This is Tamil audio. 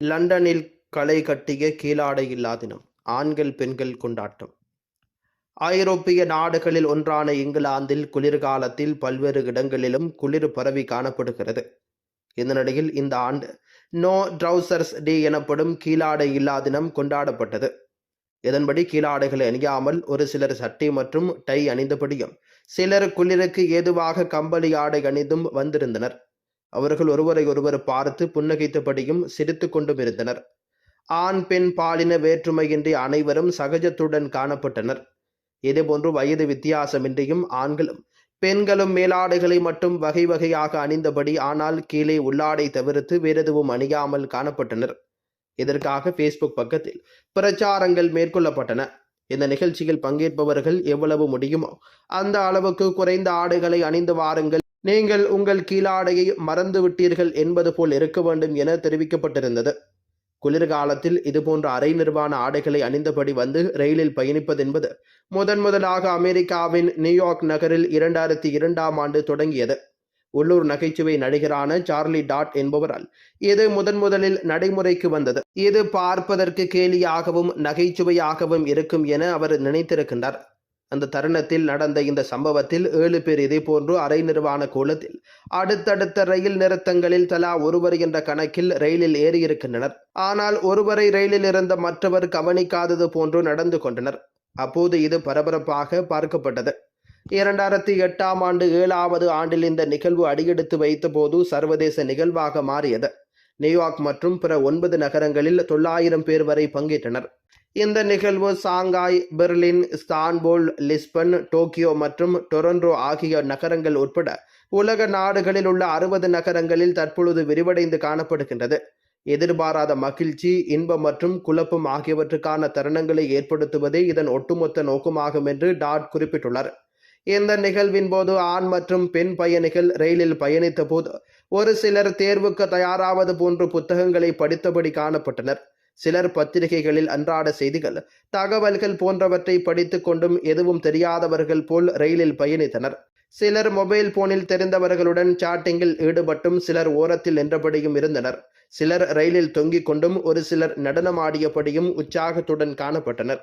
லண்டனில் களை கட்டிய கீழாடை இல்லா தினம் ஆண்கள் பெண்கள் கொண்டாட்டம். ஐரோப்பிய நாடுகளில் ஒன்றான இங்கிலாந்தில் குளிர்காலத்தில் பல்வேறு இடங்களிலும் குளிர் பரவி காணப்படுகிறது. இந்த நிலையில் இந்த ஆண்டு நோ ட்ரௌசர்ஸ் டே எனப்படும் கீழாடை இல்லா தினம் கொண்டாடப்பட்டது. இதன்படி கீழாடைகளை அணியாமல் ஒரு சிலர் சட்டை மற்றும் டை அணிந்தபடியும் சிலர் குளிருக்கு ஏதுவாக கம்பளி ஆடை அணிந்தும் வந்திருந்தனர். அவர்கள் ஒருவரை ஒருவர் பார்த்து புன்னகைத்தபடியும் சிரித்து கொண்டும் இருந்தனர். ஆண் பெண் பாலின வேற்றுமையின்றி அனைவரும் சகஜத்துடன் காணப்பட்டனர். இதேபோன்று வயது வித்தியாசமின்றியும் ஆண்களும் பெண்களும் மேலாடைகளை மட்டும் வகை வகையாக அணிந்தபடி ஆனால் கீழே உள்ளாடை தவிர்த்து வேறெதுவும் அணியாமல் காணப்பட்டனர். இதற்காக ஃபேஸ்புக் பக்கத்தில் பிரச்சாரங்கள் மேற்கொள்ளப்பட்டன. இந்த நிகழ்ச்சியில் பங்கேற்பவர்கள் எவ்வளவு முடியுமோ அந்த அளவுக்கு குறைந்த ஆடைகளை அணிந்து வாருங்கள். நீங்கள் உங்கள் கீழாடையை மறந்து விட்டீர்கள் என்பது போல் இருக்க வேண்டும் என தெரிவிக்கப்பட்டிருந்தது. குளிர்காலத்தில் இதுபோன்ற அரை நிர்வாண ஆடைகளை அணிந்தபடி வந்து ரயிலில் பயணிப்பது என்பது முதன் முதலாக அமெரிக்காவின் நியூயார்க் நகரில் இரண்டாயிரத்தி இரண்டாம் ஆண்டு தொடங்கியது. உள்ளூர் நகைச்சுவை நடிகரான சார்லி டாட் என்பவரால் இது முதன் முதலில் நடைமுறைக்கு வந்தது. இது பார்ப்பதற்கு கேலியாகவும் நகைச்சுவையாகவும் இருக்கும் என அவர் நினைத்திருக்கின்றார். அந்த தருணத்தில் நடந்த இந்த சம்பவத்தில் ஏழு பேர் இதேபோன்று அரை நிர்வாண கோலத்தில் அடுத்தடுத்த ரயில் நிறுத்தங்களில் தலா ஒருவர் என்ற கணக்கில் ரயிலில் ஏறியிருக்கின்றனர். ஆனால் ஒருவரை ரயிலில் இருந்த மற்றவர் கவனிக்காதது போன்று நடந்து கொண்டனர். அப்போது இது பரபரப்பாக பார்க்கப்பட்டது. இரண்டாயிரத்தி எட்டாம் ஆண்டு ஏழாவது ஆண்டில் இந்த நிகழ்வு அடியெடுத்து வைத்தபோது சர்வதேச நிகழ்வாக மாறியது. நியூயார்க் மற்றும் பிற ஒன்பது நகரங்களில் தொள்ளாயிரம் பேர் வரை பங்கேற்றனர். இந்த நிகழ்வு Shanghai Berlin Istanbul Lisbon Tokyo மற்றும் டொரண்டோ ஆகிய நகரங்கள் உட்பட உலக நாடுகளில் உள்ள அறுபது நகரங்களில் தற்பொழுது விரிவடைந்து காணப்படுகின்றது. எதிர்பாராத மகிழ்ச்சி இன்பம் மற்றும் குழப்பம் ஆகியவற்றுக்கான தருணங்களை ஏற்படுத்துவதே இதன் ஒட்டுமொத்த நோக்கமாகும் என்று டாட் குறிப்பிட்டுள்ளார். இந்த நிகழ்வின் போது ஆண் மற்றும் பெண் பயணிகள் ரயிலில் பயணித்த போது ஒரு சிலர் தேர்வுக்கு தயாராவது போன்று புத்தகங்களை படித்தபடி காணப்பட்டனர். சிலர் பத்திரிகைகளில் அன்றாட செய்திகள் தகவல்கள் போன்றவற்றை படித்து கொண்டும் எதுவும் தெரியாதவர்கள் போல் ரயிலில் பயணித்தனர். சிலர் மொபைல் போனில் தெரிந்தவர்களுடன் சாட்டிங்கில் ஈடுபட்டும் சிலர் ஓரத்தில் நின்றபடியும் இருந்தனர். சிலர் ரயிலில் தொங்கிக் கொண்டும் ஒரு சிலர் நடனமாடியபடியும் உற்சாகத்துடன் காணப்பட்டனர்.